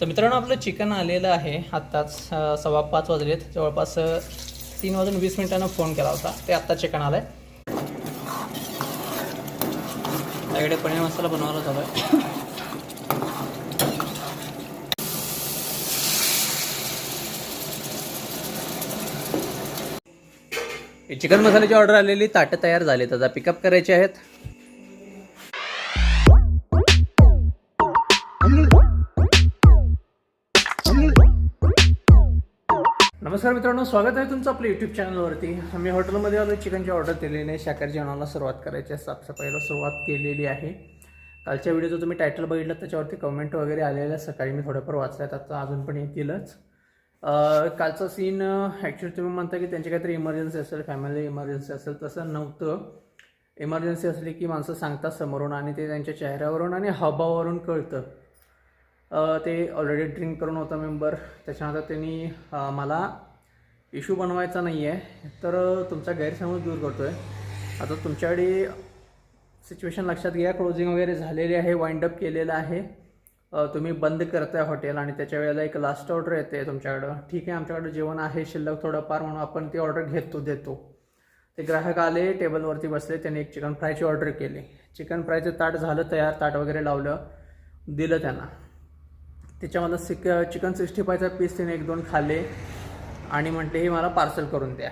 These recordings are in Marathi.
तर मित्रांनो आपलं चिकन आलेलं आहे. आत्ताच सव्वा पाच वाजलेत. जवळपास तीन वाजून वीस मिनिटांना फोन केला होता. ते आत्ता चिकन आलं आहे त्याकडे पनीर मसाला बनवायला चालू आहे चिकन मसाल्याची ऑर्डर आलेली ताटं तयार झाली आता पिकअप करायचे आहेत. नमस्कार मित्रांनो स्वागत आहे तुमचं आपल्या यूट्यूब चॅनलवरती आम्ही हॉटेलमध्ये आलो चिकनची ऑर्डर दिलेली आहे. शाकाहारी जेवणाला सुरुवात करायची आहे. साफसफाईला सुरुवात केलेली आहे. कालच्या व्हिडिओचं तुम्ही टायटल बघितलं त्याच्यावरती कमेंट वगैरे आलेल्या सकाळी मी थोड्याफार वाचल्यात आता अजून पण येतीलच. कालचा सीन ॲक्च्युली तुम्ही म्हणता की त्यांची काहीतरी इमर्जन्सी असेल फॅमिली इमर्जन्सी असेल तसं नव्हतं. इमर्जन्सी असली की माणसं सांगतात समोरून आणि ते त्यांच्या चेहऱ्यावरून आणि हबावरून कळतं. ते ऑलरेडी ड्रिंक करून होता मेंबर त्याच्यानंतर त्यांनी मला इश्यू बनवायचा नाही आहे तर तुमचा गैरसमज दूर करतो आहे आता तुमच्याकडे सिच्युएशन लक्षात घ्या. क्लोजिंग वगैरे झालेली आहे वाईंडअप केलेलं आहे. तुम्ही बंद करताय हॉटेल आणि त्याच्या वेळेला एक लास्ट ऑर्डर येते तुमच्याकडं. ठीक आहे आमच्याकडं जेवण आहे शिल्लक थोडंफार म्हणून आपण ती ऑर्डर घेतो देतो. ते ग्राहक आले टेबलवरती बसले त्यांनी एक चिकन फ्रायची ऑर्डर केली. चिकन फ्रायचं ताट झालं तयार ताट वगैरे लावलं दिलं त्यांना. त्याच्यामधलं सिक चिकन सिक्स्टी फायचा पीस त्याने एक दोन खाल्ले. आणि म्हटले हे मला पार्सल करून द्या.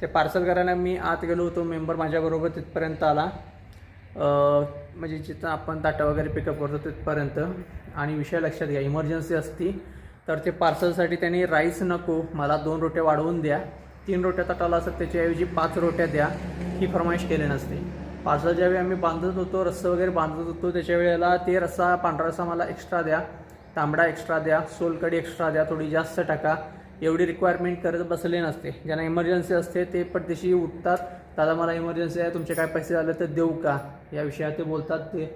ते पार्सल करायला मी आत गेलो होतो. मेंबर माझ्याबरोबर तिथपर्यंत आला. म्हणजे जिथं आपण ताटा वगैरे पिकअप करतो तिथपर्यंत. आणि विषय लक्षात घ्या इमर्जन्सी असती तर ते पार्सलसाठी त्यांनी राईस नको मला दोन रोट्या वाढवून द्या. तीन रोट्या ताटाला असतात त्याच्याऐवजी पाच रोट्या द्या. ही फरमाईश केली नसते. पार्सल ज्यावेळी आम्ही बांधत होतो रस्सा वगैरे बांधत होतो त्याच्या वेळेला ते रस्सा पांढरा रस्सा मला एक्स्ट्रा द्या. तांबडा एक्स्ट्रा द्या. सोलकडी एक्स्ट्रा द्या थोडी जास्त टाका. एवढी रिक्वायरमेंट करत बसले नसते. ज्यांना इमर्जन्सी असते ते परदेशी उठतात. दादा मला इमर्जन्सी आहे. तुमचे काय पैसे झाले तर देऊ का? या विषयात ते बोलतात ते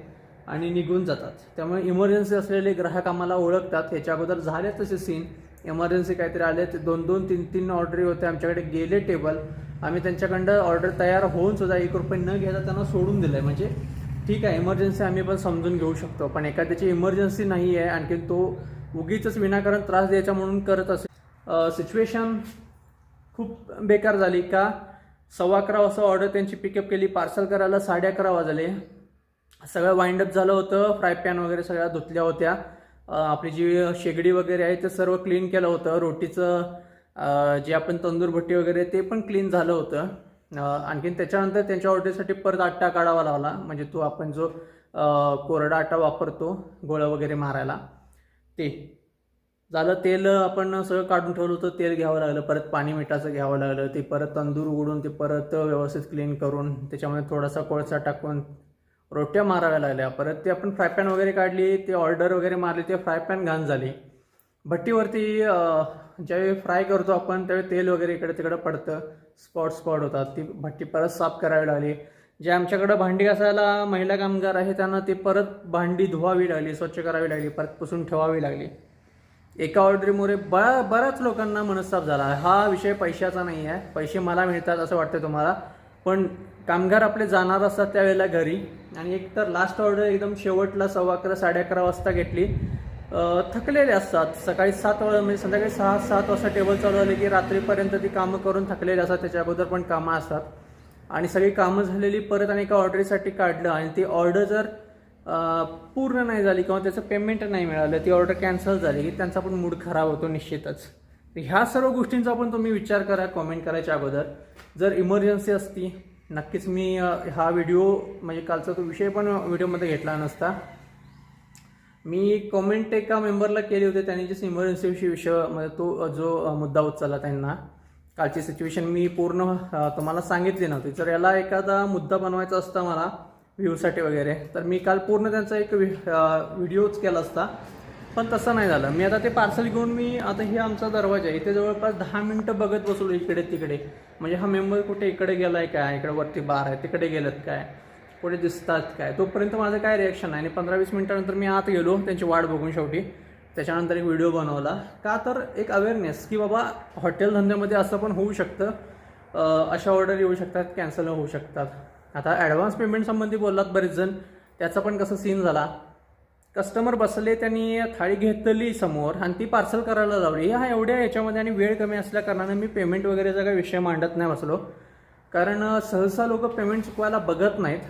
आणि निघून जातात. त्यामुळे इमर्जन्सी असलेले ग्राहक आम्हाला ओळखतात. याच्या अगोदर झाले तसे सीन इमर्जन्सी काहीतरी आले. ते दोन दोन तीन तीन ऑर्डरी होते. आमच्याकडे गेले टेबल आम्ही त्यांच्याकडं ऑर्डर तयार होऊन सुद्धा एक रुपये न घेता त्यांना सोडून दिलं आहे म्हणजे ठीक आहे इमर्जन्सी आम्ही पण समजून घेऊ शकतो. पण एखाद्याची इमर्जन्सी नाही आहे आणखी तो उगीच विनाकारण त्रास द्यायचा म्हणून करत असेल सिच्युएशन खूप बेकार झाली का? सव्वा अकरा वाजता ऑर्डर त्यांची पिकअप केली पार्सल करायला साडे अकरा वाजले. सगळं वाइंडअप झालं होतं फ्राय पॅन वगैरे सगळ्या धुतल्या होत्या. आपली जी शेगडी वगैरे आहे ते सर्व क्लीन केलं होतं. रोटीचं जे आपण तंदूर भट्टी वगैरे ते पण क्लीन झालं होतं. आणखीन त्याच्यानंतर त्यांच्या ऑर्डरसाठी परत आट्टा काढावा लागला. म्हणजे तो आपण जो कोरडा आटा वापरतो गोळं वगैरे मारायला ते. झालं तेल आपण सगळं काढून ठेवलं होतं तेल घ्यावं लागलं परत पाणी मिठाचं घ्यावं लागलं ते परत तंदूर उघडून ते परत व्यवस्थित क्लीन करून त्याच्यामध्ये थोडासा कोळसा टाकून रोट्या माराव्या लागल्या. परत ते आपण फ्राय पॅन वगैरे काढली ते ऑर्डर वगैरे मारली ते फ्राय पॅन घाण झाली. भट्टीवरती ज्यावेळी फ्राय करतो आपण त्यावेळी तेल वगैरे इकडे तिकडे पडतं. स्पॉट स्पॉट होतात. ती भट्टी परत साफ करावी लागली. जे आमच्याकडं भांडी घासायला महिला कामगार आहे त्यांना ती परत भांडी धुवावी लागली स्वच्छ करावी लागली परत पुसून ठेवावी लागली. एका ऑर्डरीमुळे बरा बऱ्याच लोकांना मनस्ताप झाला. हा विषय पैशाचा नाही आहे. पैसे मला मिळतात असं वाटतं तुम्हाला. पण कामगार आपले जाणार असतात त्यावेळेला घरी. आणि एक तर लास्ट ऑर्डर एकदम शेवटला सव्वा अकरा साडे अकरा वाजता घेतली. थकलेले असतात. सकाळी सात वाजता म्हणजे संध्याकाळी सहा सात वाजता टेबल चालू झाले की रात्रीपर्यंत ती कामं करून थकलेले असतात. त्याच्या अगोदर पण कामं असतात. आणि सगळी कामं झालेली परत आणि एका ऑर्डरीसाठी काढलं आणि ती ऑर्डर जर पूर्ण नाही झाली किंवा त्याचं पेमेंट नाही मिळालं ती ऑर्डर कॅन्सल झाली की त्यांचा पण मूड खराब होतो निश्चितच. ह्या सर्व गोष्टींचा पण तुम्ही विचार करा कॉमेंट करायच्या अगोदर. जर इमर्जन्सी असती नक्कीच मी हा व्हिडिओ म्हणजे कालचा तो विषय पण व्हिडिओमध्ये घेतला नसता. मी कॉमेंट एका मेंबरला केली होती त्यांनी जे इमर्जन्सी विषय म्हणजे तो जो मुद्दा उचलला त्यांना. कालची सिच्युएशन मी पूर्ण तुम्हाला सांगितली नव्हती. जर याला एखादा मुद्दा बनवायचा असता मला व्ह्यूसाठी वगैरे. तर मी काल पूर्ण त्यांचा एक व्हिडिओच केला असता. पण तसं नाही झालं. मी आता ते पार्सल घेऊन मी आता हे आमचा दरवाजा आहे. इथे जवळपास दहा मिनटं बघत बसलो इकडे तिकडे. म्हणजे हा मेंबर कुठे इकडे गेलाय काय? इकडे वरती बार आहे. तिकडे गेलेत काय? कुठे दिसतात काय? तोपर्यंत माझं काय रिॲक्शन नाही. आणि पंधरा वीस मिनटानंतर मी आत गेलो. त्यांची वाट बघून शेवटी. त्याच्यानंतर एक व्हिडिओ बनवला. का तर एक अवेअरनेस की बाबा हॉटेल धंद्यामध्ये असं पण होऊ शकतं. अशा ऑर्डर येऊ शकतात कॅन्सल होऊ शकतात. आता ॲडव्हान्स पेमेंट संबंधी बोललात बरेच जण. त्याचा पण कसं सीन झाला. कस्टमर बसले त्यांनी थाळी घेतली समोर आणि ती पार्सल करायला लावली. हा एवढ्या याच्यामध्ये आणि वेळ कमी असल्या कारणाने मी पेमेंट वगैरेचा काही विषय मांडत नाही बसलो. कारण सहसा लोक पेमेंट चुकवायला बघत नाहीत.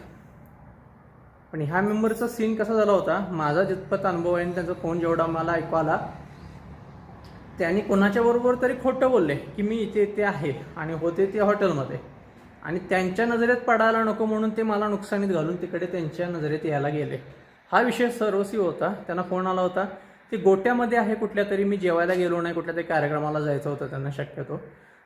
पण ह्या मेंबरचा सीन कसा झाला होता? माझा जितपत अनुभव आहे आणि त्यांचा फोन जेवढा मला ऐकू आला त्यांनी कोणाच्या बरोबर तरी खोटं बोलले की मी इथे इथे आहे आणि होते ते हॉटेलमध्ये आणि त्यांच्या नजरेत पडायला नको म्हणून ते मला नुकसानीत घालून तिकडे त्यांच्या नजरेत यायला गेले. हा विषय सर्वस्वी होता. त्यांना फोन आला होता ते गोट्यामध्ये आहे कुठल्या तरी मी जेवायला गेलो नाही कुठल्या तरी कार्यक्रमाला जायचं होतं त्यांना शक्यतो.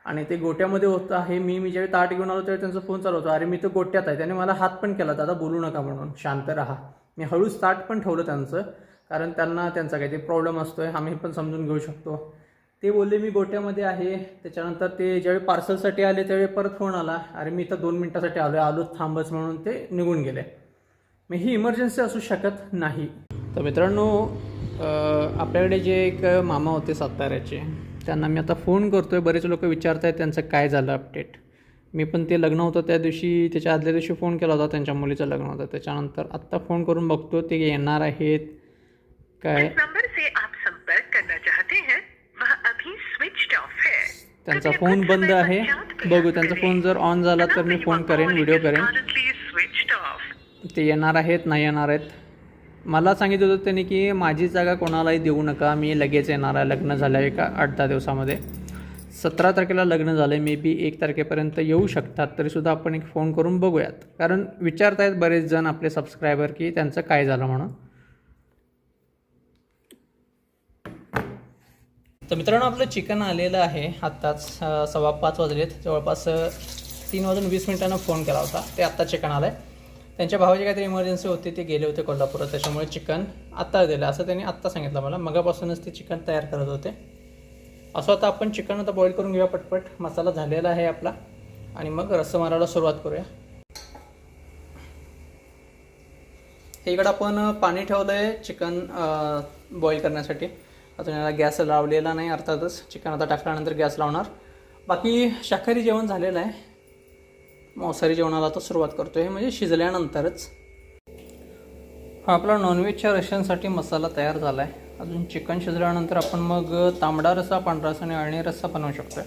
आणि ते गोट्यामध्ये होतं आहे मी मी ज्यावेळी ताट घेऊन आलो त्यावेळी त्यांचा फोन चालू होता. अरे मी तर गोट्यात आहे. त्याने मला हात पण केला दादा बोलू नका म्हणून. शांत राहा. मी हळूच ताट पण ठेवलं त्यांचं. कारण त्यांना त्यांचा काहीतरी प्रॉब्लेम असतोय. आम्ही पण समजून घेऊ शकतो. ते बोलले मी गोट्यामध्ये आहे. त्याच्यानंतर ते ज्यावेळी पार्सलसाठी आले त्यावेळी परत फोन आला. अरे मी इथं दोन मिनटासाठी आलो आहे आलोच थांबच म्हणून ते निघून गेले. मग ही इमर्जन्सी असू शकत नाही. तर मित्रांनो आपल्याकडे जे एक मामा होते साताऱ्याचे त्यांना मी आता फोन करतो आहे बरेच लोक विचारत आहेत त्यांचं काय झालं अपडेट मी पण ते लग्न होतं त्या दिवशी त्याच्या आदल्या दिवशी फोन केला होता त्यांच्या मुलीचं लग्न होतं. त्याच्यानंतर आत्ता फोन करून बघतो ते येणार आहेत. काय? त्यांचा फोन बंद आहे. बघू त्यांचा फोन जर ऑन झाला तर मी फोन करेन व्हिडिओ करेन. ते येणार आहेत नाही येणार आहेत. मला सांगितलं होतं त्यांनी की माझी जागा कोणालाही देऊ नका मी लगेच येणार आहे लग्न झालं आहे का आठ दहा दिवसामध्ये. सतरा तारखेला लग्न झालं आहे मे बी एक तारखेपर्यंत येऊ शकतात तरीसुद्धा आपण एक फोन करून बघूयात. कारण विचारतायत आहेत बरेच जण आपले सबस्क्रायबर की त्यांचं काय झालं म्हणून. तर मित्रांनो आपलं चिकन आलेलं आहे. आत्ताच सव्वा पाच वाजलेत. जवळपास तीन वाजून वीस मिनिटांना फोन केला होता. ते आत्ता चिकन आलं आहे त्यांच्या भावाची काहीतरी इमर्जन्सी होती ते गेले होते कोल्हापुरात. त्याच्यामुळे चिकन आत्ता दिलं. असं त्यांनी आत्ता सांगितलं मला. मगापासूनच ते चिकन तयार करत होते. असं आता आपण चिकन आता बॉईल करून घेऊया पटपट. मसाला झालेला आहे आपला. आणि मग रस्सा मारायला सुरुवात करूया. हे इकडं आपण पाणी ठेवलं आहे चिकन बॉईल करण्यासाठी. अजून याला गॅस लावलेला नाही अर्थातच चिकन आता टाकल्यानंतर गॅस लावणार. बाकी शाकाहारी जेवण झालेलं आहे. मांसाहारी जेवणाला आता सुरुवात करतो आहे म्हणजे शिजल्यानंतरच. हा आपला नॉनव्हेजच्या रश्यांसाठी मसाला तयार झाला आहे अजून चिकन शिजल्यानंतर आपण मग तांबडा रस्सा पांढरा आणि अळणी रस्सा बनवू शकतो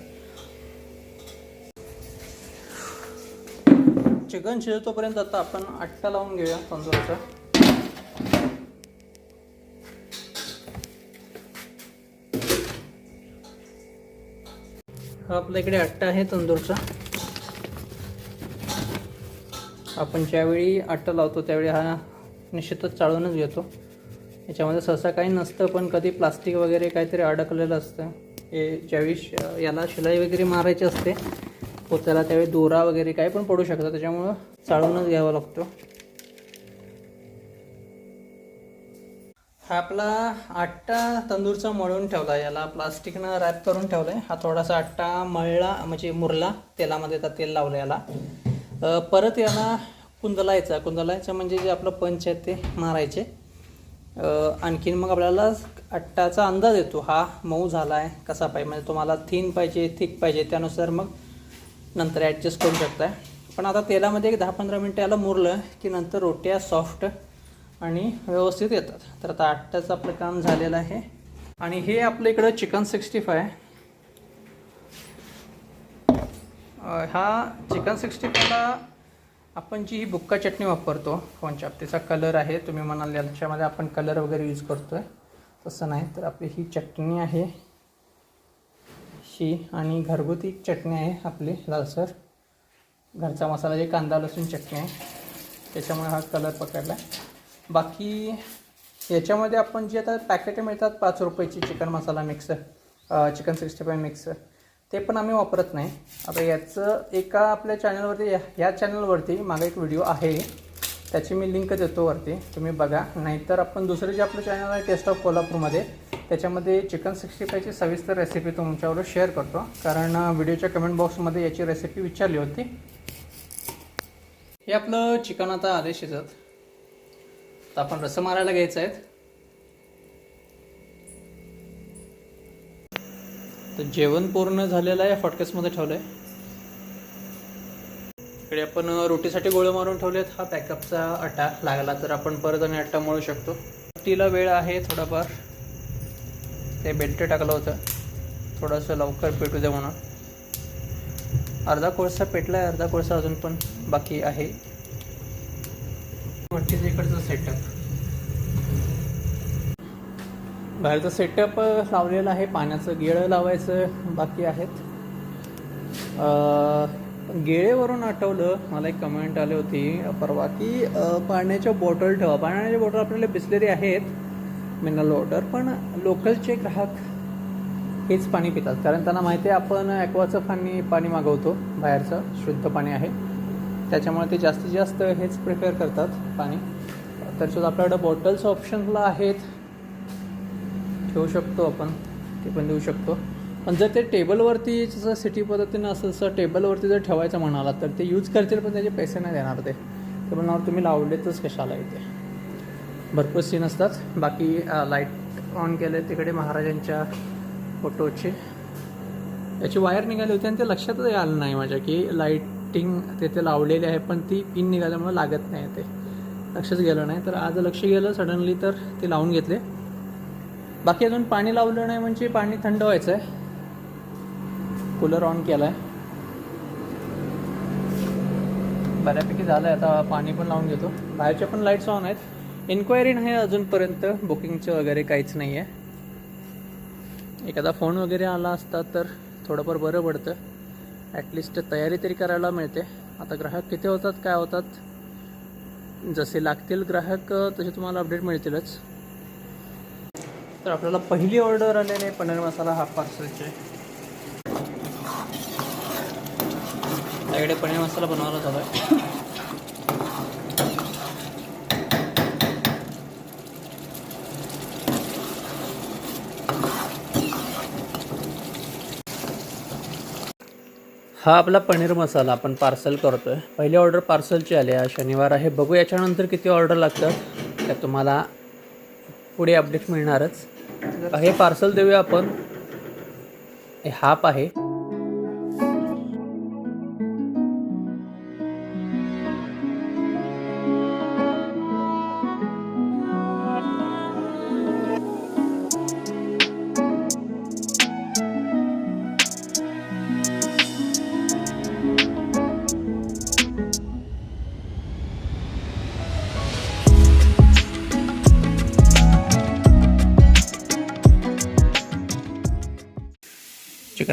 चिकन शिजतोपर्यंत आता आपण आट्टा लावून घेऊया तांदूळाचा हा आपल्या इकडे आट्टा आहे तंदूरचा. आपण ज्यावेळी आट्टा लावतो त्यावेळी हा निश्चितच चाळूनच घेतो. याच्यामध्ये सहसा काही नसतं पण कधी प्लास्टिक वगैरे काहीतरी अडकलेलं असतं. हे ज्यावेळी श- याला शिलाई वगैरे मारायची असते पोत्याला त्यावेळी दोरा वगैरे काही पण पडू शकतं. त्याच्यामुळं चाळूनच घ्यावा लागतो. हा आपला आट्टा तंदूरचा मळून ठेवला याला प्लास्टिकनं रॅप करून ठेवलं आहे हा थोडासा आट्टा मळला म्हणजे मुरला तेलामध्ये आता तेल लावलं याला. परत याला कुंदलायचा. कुंदलायचं म्हणजे जे आपलं पंच आहे ते मारायचे. आणखीन मग आपल्याला आट्टाचा अंदाज येतो. हा मऊ झाला आहे कसा पाहिजे? म्हणजे तुम्हाला थीन पाहिजे थिक पाहिजे त्यानुसार मग नंतर ॲडजस्ट करू शकताय. पण आता तेलामध्ये एक दहा पंधरा मिनटं याला मुरलं की नंतर रोट्या सॉफ्ट आणि व्यवस्थित येतात. तर आता आट्टाचं आपलं काम झालेलं आहे. आणि हे आपल्या इकडं चिकन सिक्स्टी फाय. हा चिकन सिक्स्टी फायला आपण जी ही बुक्का चटणी वापरतो फोनच्या तिचा कलर आहे. तुम्ही म्हणाल याच्यामध्ये आपण कलर वगैरे यूज करतो आहे तसं नाही तर आपली ही चटणी आहे. ही आणि घरगुती चटणी आहे आपली लालसर घरचा मसाला जे कांदा लसूण चटणी आहे. त्याच्यामुळे हा कलर पकडला बाकी याच्यामध्ये आपण जे आता पॅकेट मिळतात पाच रुपयाची chicken masala mix chicken sixty five mix ते पण आम्ही वापरत नाही. आता याचं एका आपल्या चॅनलवरती या ह्या चॅनलवरती मागं एक व्हिडिओ आहे. त्याची मी लिंक देतो वरती तुम्ही बघा. नाहीतर आपण दुसरं जे आपलं चॅनल आहे टेस्ट ऑफ कोल्हापूरमध्ये त्याच्यामध्ये चिकन सिक्स्टी फायची सविस्तर रेसिपी तुमच्यावर शेअर करतो. कारण व्हिडिओच्या कमेंट बॉक्समध्ये याची रेसिपी विचारली होती. हे आपलं चिकन आता आले शिजत तर आपण रस मारायला घ्यायचं आहेत. तर जेवण पूर्ण झालेलं आहे हॉटकेसमध्ये ठेवलं आहे इकडे आपण रोटीसाठी गोळे मारून ठेवलेत. हा पॅकअपचा अटा लागला तर आपण परत आणि अट्टा मळू शकतो. टीला वेळ आहे थोडाफार. ते बेल्ट टाकलं होतं. थोडंसं लवकर पेटू दे म्हणून. अर्धा कोळसा पेटला आहे अर्धा कोळसा अजून पण बाकी आहे. भट्टीच्या इकडचं सेटअप बाहेरचं सेटअप लावलेलं आहे. पाण्याचं गेळं लावायचं बाकी आहेत. गेळेवरून आठवलं. मला एक कमेंट आली होती. परवा की पाण्याच्या बॉटल ठेवा. पाण्याच्या बॉटल आपल्याला बिसलेरी आहेत मिनरल वॉटर पण लोकलचे ग्राहक हेच पाणी पितात. कारण त्यांना माहिती आहे आपण ॲक्वाचं पाणी पाणी मागवतो. बाहेरचं शुद्ध पाणी आहे. त्याच्यामुळे ते जास्तीत जास्त हेच प्रिपेअर करतात पाणी. त्याच्यात आपल्याकडं बॉटल्स ऑप्शनला आहेत. ठेवू शकतो आपण ते पण देऊ शकतो. पण जर ते टेबलवरती जसं सिटी पद्धतीनं असं जसं टेबलवरती जर ठेवायचं म्हणाला तर ते यूज करतील पण त्याचे पैसे नाही देणार ते. ते म्हणणार तुम्ही लावलेतच कशाला इथे? भरपूर सीन असतात. बाकी लाइट ऑन केले तिकडे महाराजांच्या फोटोचे याची वायर निघाली होती आणि ते लक्षातच आलं नाही माझ्या की लाइट लाईटिंग तिथे लावलेली आहे पण ती पिन निघाल्यामुळे लागत नाही ते. लक्षच गेलं नाही. तर आज लक्ष गेलं सडनली तर ते लावून घेतले. बाकी अजून पाणी लावलं नाही म्हणजे पाणी थंड व्हायचं आहे. कूलर ऑन केला आहे बऱ्यापैकी झालं आहे आता पाणी पण लावून घेतो. बाहेरच्या पण लाईट्स ऑन आहेत. इन्क्वायरी नाही अजूनपर्यंत बुकिंगचं वगैरे काहीच नाही आहे एखादा फोन वगैरे आला असता तर थोडंफार बरं पडतं. ॲटलिस्ट तयारी तरी करायला मिळते. आता ग्राहक किती होतात काय होतात? जसे लागतील ग्राहक तसे तुम्हाला अपडेट मिळतीलच. तर आपल्याला पहिली ऑर्डर आलेली पनीर मसाला हाफ पार्सलचे त्याकडे पनीर मसाला बनवायला चालू आहे हा आपला पनीर मसाला आपण पार्सल करतो आहे पहिली ऑर्डर पार्सलची आली आहे. शनिवार आहे. बघू याच्यानंतर किती ऑर्डर लागतात. त्या तुम्हाला पुढे अपडेट मिळणारच. हे पार्सल देऊया आपण. हे हाफ आहे.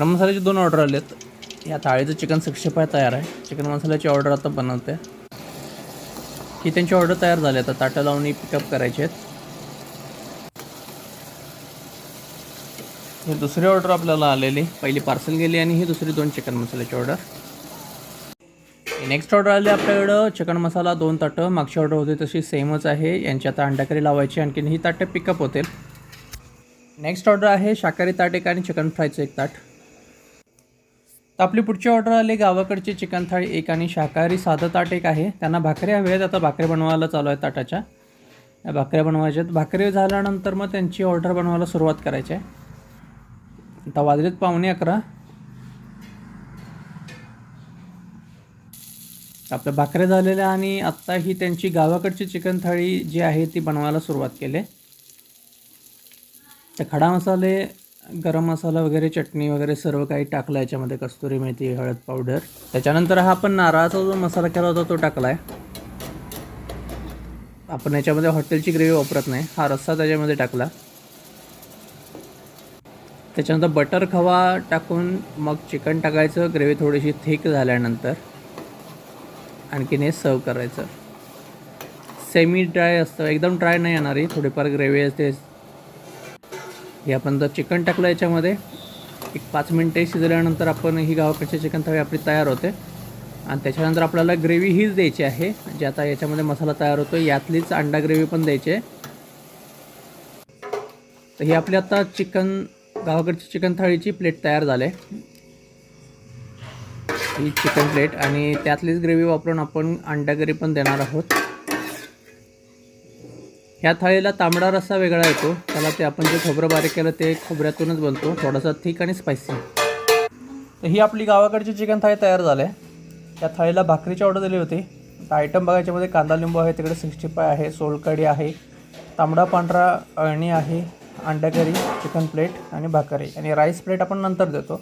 चिकन मसाल्याचे दोन ऑर्डर आले आहेत या थाळीचं चिकन सिक्स्टी फाय तयार आहे. चिकन मसाल्याची ऑर्डर आता बनवते. ही त्यांची ऑर्डर तयार झाली आता ताटं लावून पिकअप करायचे आहेत. ही दुसरी ऑर्डर आपल्याला आलेली. पहिली पार्सल गेली आणि ही दुसरी दोन चिकन मसाल्याची ऑर्डर नेक्स्ट ऑर्डर आली आपल्याकडं. चिकन मसाला दोन ताटं. मागची ऑर्डर होती तशी सेमच आहे. यांची आता अंडाकरी लावायची. आणखीन ही ताटं पिकअप होतील. नेक्स्ट ऑर्डर आहे शाकाहारी ताट एक आणि चिकन फ्रायचं एक ताट. तर आपली पुढची ऑर्डर आली गावाकडची चिकन थाळी एक आणि शाकाहारी साधं ताट एक आहे. त्यांना भाकऱ्या हव्या आहेत. आता भाकऱ्या बनवायला चालू आहे ताटाच्या. या भाकऱ्या बनवायच्या आहेत. भाकरी झाल्यानंतर मग त्यांची ऑर्डर बनवायला सुरुवात करायची आहे. आता वाजलेत पावणे अकरा. आपल्या भाकऱ्या झालेल्या आणि आत्ता ही त्यांची गावाकडची चिकन थाळी जी आहे ती बनवायला सुरुवात केली तर खडा मसाले गरम मसाला वगैरे चटणी वगैरे सर्व काही टाकलं याच्यामध्ये कस्तुरी मेथी हळद पावडर. त्याच्यानंतर हा आपण नारळाचा जो मसाला केला होता तो टाकला आहे आपण याच्यामध्ये हॉटेलची ग्रेव्ही वापरत नाही. हा रस्सा त्याच्यामध्ये टाकला. त्याच्यानंतर बटर खवा टाकून मग चिकन टाकायचं. ग्रेव्ही थोडीशी थिक झाल्यानंतर आणखीन हे सर्व करायचं. सेमी ड्राय असतं. एकदम ड्राय नाही येणार. थोडीफार ग्रेव्ही असते. हे आपण जर चिकन टाकलं याच्यामध्ये एक पाच मिनटे शिजल्यानंतर आपण ही गावाकडची चिकन थाळी आपली तयार होते. आणि त्याच्यानंतर आपल्याला ग्रेव्ही हीच द्यायची आहे जे आता याच्यामध्ये मसाला तयार होतो यातलीच अंडा ग्रेव्ही पण द्यायची आहे. तर ही आपली आता चिकन गावाकडची चिकन थाळीची प्लेट तयार झाली ही चिकन प्लेट आणि त्यातलीच ग्रेव्ही वापरून आपण अंडा ग्रेव्ही पण देणार आहोत. ह्या थाळीला तांबडा रस्सा वेगळा येतो. त्याला ते आपण जे खोबरं बारीक केलं ते खोबऱ्यातूनच बनतो. थोडासा थिक आणि स्पायसी तर ही आपली गावाकडची चिकन थाळी तयार झाली आहे. त्या थाळीला भाकरीची ऑर्डर दिली होती. आयटम बघायच्यामध्ये कांदा लिंबू आहे तिकडे सिक्स्टी फाय आहे सोलकढी आहे तांबडा पांढरा अळणी आहे अंडा करी चिकन प्लेट आणि भाकरी. आणि राईस प्लेट आपण नंतर देतो.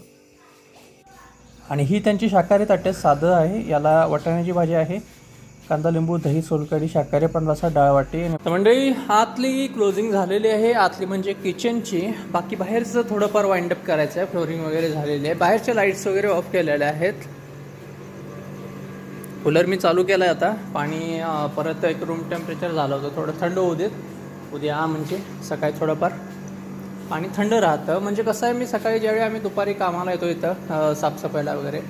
आणि ही त्यांची शाकाहारी ताटे साधं आहे याला वाटाण्याची भाजी आहे कांदा लिंबू दही सोलकढी शाकाहारी पण रसा डाळ वाटी. तर मंडळी आतली क्लोजिंग झालेली आहे. आतली म्हणजे किचनची बाकी बाहेरचं थोडंफार वाइंडअप करायचं आहे. फ्लोरिंग वगैरे झालेली आहे. बाहेरच्या लाईट्स वगैरे ऑफ केलेल्या आहेत. कूलर मी चालू केला आहे आता. पाणी परत एक रूम टेम्परेचर झालं होतं. थोडं थंड होऊ देत. उद्या म्हणजे सकाळी थोडंफार. पाणी थंड राहतं. म्हणजे कसं आहे मी सकाळी ज्यावेळी आम्ही दुपारी कामाला येतो इथं साफसफाईला वगैरे.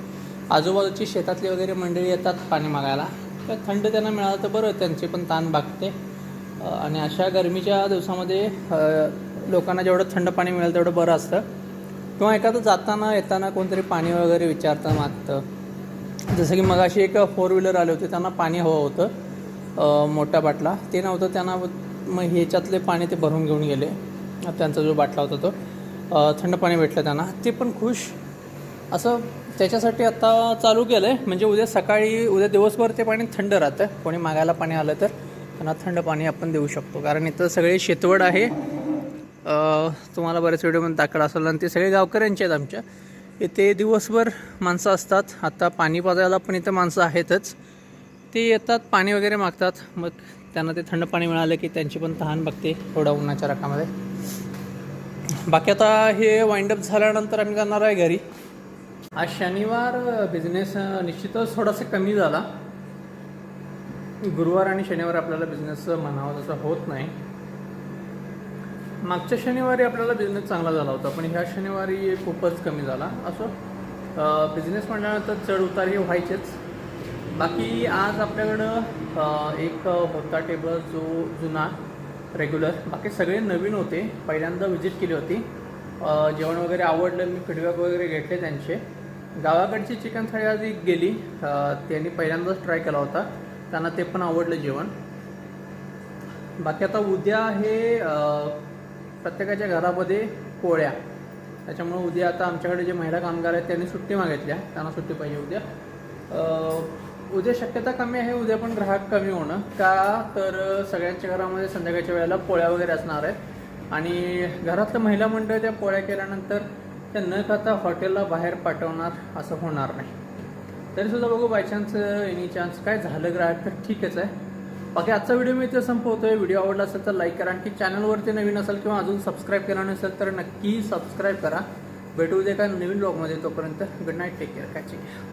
आजूबाजूची शेतातली वगैरे मंडळी येतात पाणी मागायला. तर थंड त्यांना मिळालं तर बरं त्यांचे पण ताण भागते. आणि अशा गरमीच्या दिवसामध्ये लोकांना जेवढं थंड पाणी मिळेल तेवढं बरं असतं. किंवा एखादं जाताना येताना कोणतरी पाणी वगैरे विचारतं मागतं. जसं की मगाशी एक फोर व्हीलर आले होते त्यांना पाणी हवं होतं मोठा बाटला. ते नव्हतं त्यांना मग ह्याच्यातले पाणी ते भरून घेऊन गेले. त्यांचा जो बाटला होता तो. थंड पाणी भेटलं त्यांना. ते पण खुश. असं त्याच्यासाठी आता चालू केलं आहे म्हणजे उद्या सकाळी उद्या दिवसभर ते पाणी थंड राहतं. कोणी मागायला पाणी आलं तर त्यांना थंड पाणी आपण देऊ शकतो. कारण इथं सगळे शेतवड आहे. तुम्हाला बऱ्याच व्हिडिओमध्ये दाखल असेल आणि ते सगळे गावकऱ्यांचे आहेत आमच्या. इथे दिवसभर माणसं असतात. आता पाणी पाजायला पण इथं माणसं आहेतच. ते येतात पाणी वगैरे मागतात. मग त्यांना ते थंड पाणी मिळालं की त्यांची पण तहान बघते थोड्या उन्हाच्या रकामध्ये. बाकी आता हे वाइंडअप झाल्यानंतर आम्ही जाणार आहे घरी. आज शनिवार बिझनेस निश्चितच थोडासा कमी झाला. गुरुवार आणि शनिवार आपल्याला बिझनेस म्हणावा तसा होत नाही. मागच्या शनिवारी आपल्याला बिझनेस चांगला झाला होता पण ह्या शनिवारी खूपच कमी झाला. असो बिझनेस म्हटल्यानंतर चढ उतार हे व्हायचेच. बाकी आज आपल्याकडं एक होता टेबल जो जुना रेग्युलर बाकी सगळे नवीन होते. पहिल्यांदा व्हिजिट केली होती. जेवण वगैरे आवडलं मी फीडबॅक वगैरे घेतले त्यांचे. गावाकडची चिकन थाळी आज एक गेली त्यांनी पहिल्यांदाच ट्राय केला होता. त्यांना ते पण आवडलं जेवण. बाकी आता उद्या हे प्रत्येकाच्या घरामध्ये पोळ्या. त्याच्यामुळे उद्या आता आमच्याकडे जे महिला कामगार आहेत त्यांनी सुट्टी मागितल्या. त्यांना सुट्टी पाहिजे उद्या. उद्या शक्यता कमी आहे उद्या पण ग्राहक कमी होणं. का तर सगळ्यांच्या घरामध्ये संध्याकाळच्या वेळेला पोळ्या वगैरे असणार आहेत. आणि घरातलं महिला मंडळ त्या पोळ्या केल्यानंतर त्या न खाता हॉटेलला बाहेर पाठवणार असं होणार नाही. तरीसुद्धा बघू बाय चान्स एनी चान्स काय झालं ग्राहक तर ठीकच आहे. बाकी आजचा व्हिडिओ मी इथे संपवतोय. व्हिडिओ आवडला असेल तर लाईक करा. आणखी चॅनलवरती नवीन असेल किंवा अजून सबस्क्राईब केला नसेल तर नक्की सबस्क्राईब करा. भेटू दे का नवीन ब्लॉगमध्ये तोपर्यंत good night take care catching